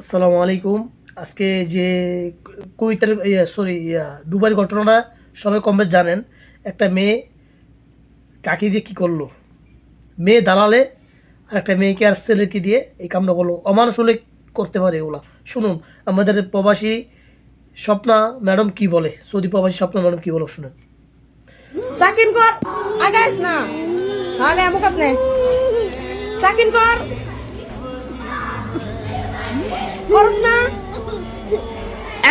আসসালামু আলাইকুম। আজকে যে কুইতের ইয়া সরি ইয়া দুবার ঘটনাটা সবাই কম জানেন। একটা মেয়ে কাকি দিয়ে কী করল? মেয়ে দালালে আর একটা মেয়েকে আর ছেলেকে দিয়ে এই কামটা করল। অমানুষ হলে করতে পারে এগুলা শুনুন, আমাদের প্রবাসী স্বপ্না ম্যাডাম কি বলে? সৌদি প্রবাসী স্বপ্না ম্যাডাম কি বলো? শুনুন। চাকিন কর, আগাইস না। তাহলে আমুক আপনি। চাকিন কর। করস না?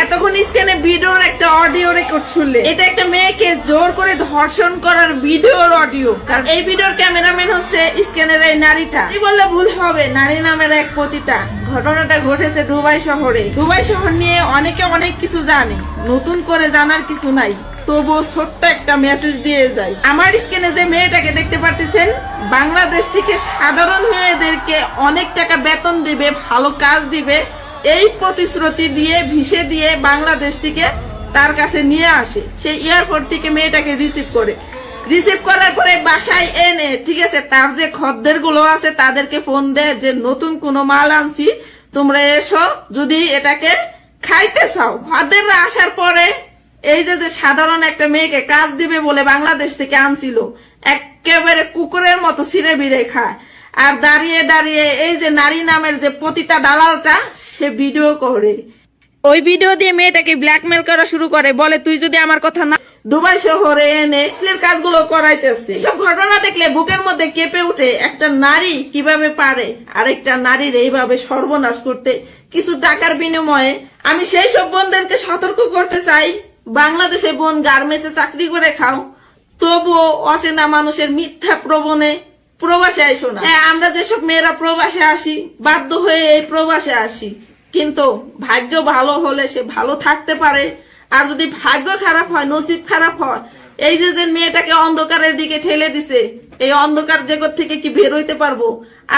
এতক্ষণ স্ক্যানে ভিডিওর একটা অডিও রেকর্ড শুনলে। এটা একটা মেয়েকে জোর করে ধর্ষণ করার ভিডিওর অডিও। কারণ এই ভিডিওর ক্যামেরাম্যান হচ্ছে স্ক্যানের এই নারীটা। কি বললে ভুল হবে? নারী নামের এক পতিতা। ঘটনাটা ঘটেছে দুবাই শহরে। দুবাই শহর নিয়ে অনেকে অনেক কিছু জানে। নতুন করে জানার কিছু নাই। তবুও ছোট্ট একটা মেসেজ দিয়ে যায়। আমার স্ক্যানে যে মেয়েটাকে দেখতে পারতেছেন বাংলাদেশ থেকে সাধারণ মেয়েদেরকে অনেক টাকা বেতন দিবে ভালো কাজ দিবে এই প্রতিশ্রুতি দিয়ে, ভিসে দিয়ে বাংলাদেশ থেকে তার কাছে নিয়ে আসে। সেই এয়ারপোর্ট থেকে মেয়েটাকে রিসিভ করে। রিসিভ করার পরে বাসায় এনে, ঠিক আছে, তার যে খদ্দেরগুলো আছে, তাদেরকে ফোন দেয় যে, নতুন কোনো মাল আনছি, তোমরা এসো, যদি এটাকে খাইতে চাও। খদ্দেররা আসার পরে এই যে যে সাধারণ একটা মেয়েকে কাজ দিবে বলে বাংলাদেশ থেকে আনছিল, একেবারে কুকুরের মতো ছিঁড়ে বিড়ে খায়। আর দাঁড়িয়ে দাঁড়িয়ে এই যে নারী নামের যে পতিতা দালালটা সে ভিডিও করে। ওই ভিডিও দিয়ে মেয়েটাকে ব্ল্যাকমেল করা শুরু করে বলে তুই যদি আমার কথা না দুবাই শহরে এনে ছেলের কাজগুলো করাইতেছে। সব ঘটনা দেখলে বুকের মধ্যে কেঁপে উঠে একটা নারী কীভাবে পারে আরেকটা নারীর এইভাবে সর্বনাশ করতে কিছু টাকার বিনিময়ে আমি সেই সব বোনদেরকে সতর্ক করতে চাই। বাংলাদেশে বোন গার্মেন্টসে চাকরি করে খাও তবুও অচেনা মানুষের মিথ্যা প্রবণে প্রবাসে আইসো না। হ্যাঁ আমরা যেসব মেয়েরা প্রবাসে আসি, বাধ্য হয়ে এই প্রবাসে আসি। কিন্তু ভাগ্য ভালো হলে সে ভালো থাকতে পারে। আর যদি ভাগ্য খারাপ হয়, নসিব খারাপ হয়, এই যে যে মেয়েটাকে অন্ধকারের দিকে ঠেলে দিছে, এই অন্ধকার জগৎ থেকে কি বের হইতে পারব?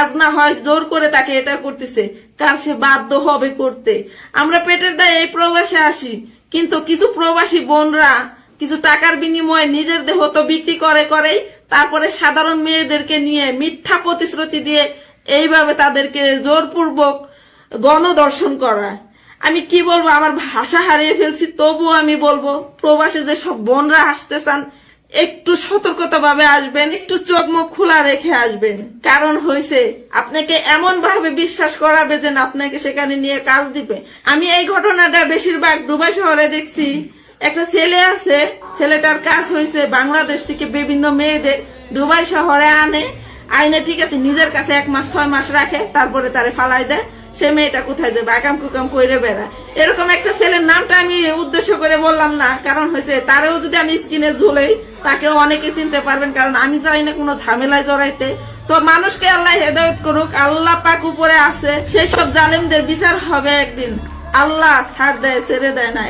আজ না হয় জোর করে তাকে এটা করতেছে কার সে বাধ্য হবে করতে। আমরা পেটের দায়ে এই প্রবাসে আসি, কিন্তু কিছু প্রবাসী বোনরা কিছু টাকার বিনিময়ে নিজের দেহ তো বিক্রি করে করেই তারপরে সাধারণ মেয়েদেরকে নিয়ে মিথ্যা প্রতিশ্রুতি দিয়ে এইভাবে তাদেরকে জোরপূর্বক গণদর্শন করা আমি কি বলব? আমার ভাষা হারিয়ে ফেলছি, তবুও আমি বলব, প্রবাসে যে সব বোনরা আসতে চান, একটু সতর্কতা ভাবে আসবেন, একটু চোখ মুখ খোলা রেখে আসবেন। কারণ হয়েছে আপনাকে এমন ভাবে বিশ্বাস করাবে যে আপনাকে সেখানে নিয়ে কাজ দিবে। আমি এই ঘটনাটা বেশিরভাগ দুবাই শহরে দেখছি। একটা ছেলে আছে, ছেলেটার কাজ হয়েছে বাংলাদেশ থেকে বিভিন্ন মেয়েদের দুবাই শহরে আনে। আইনে ঠিক আছে, নিজের কাছে এক মাস, ছয় মাস রাখে, তারপরে তারে ফালাই দেয়। সে মেয়েটা কোথায় যাবে? আকাম কুকাম করে বেড়ায়। এরকম একটা ছেলের নামটা আমি উদ্দেশ্য করে বললাম না, কারণ হয়েছে তারেও যদি আমি স্কিনে ঝুলেই, তাকেও অনেকে চিনতে পারবেন, কারণ আমি চাই না কোনো ঝামেলায় জড়াইতে। তো মানুষকে আল্লাহ হেদায়ত করুক, আল্লাহ পাক উপরে আছে, সেই সব জালেমদের বিচার হবে একদিন। আল্লাহ ছাড় দেয়, ছেড়ে দেয় না।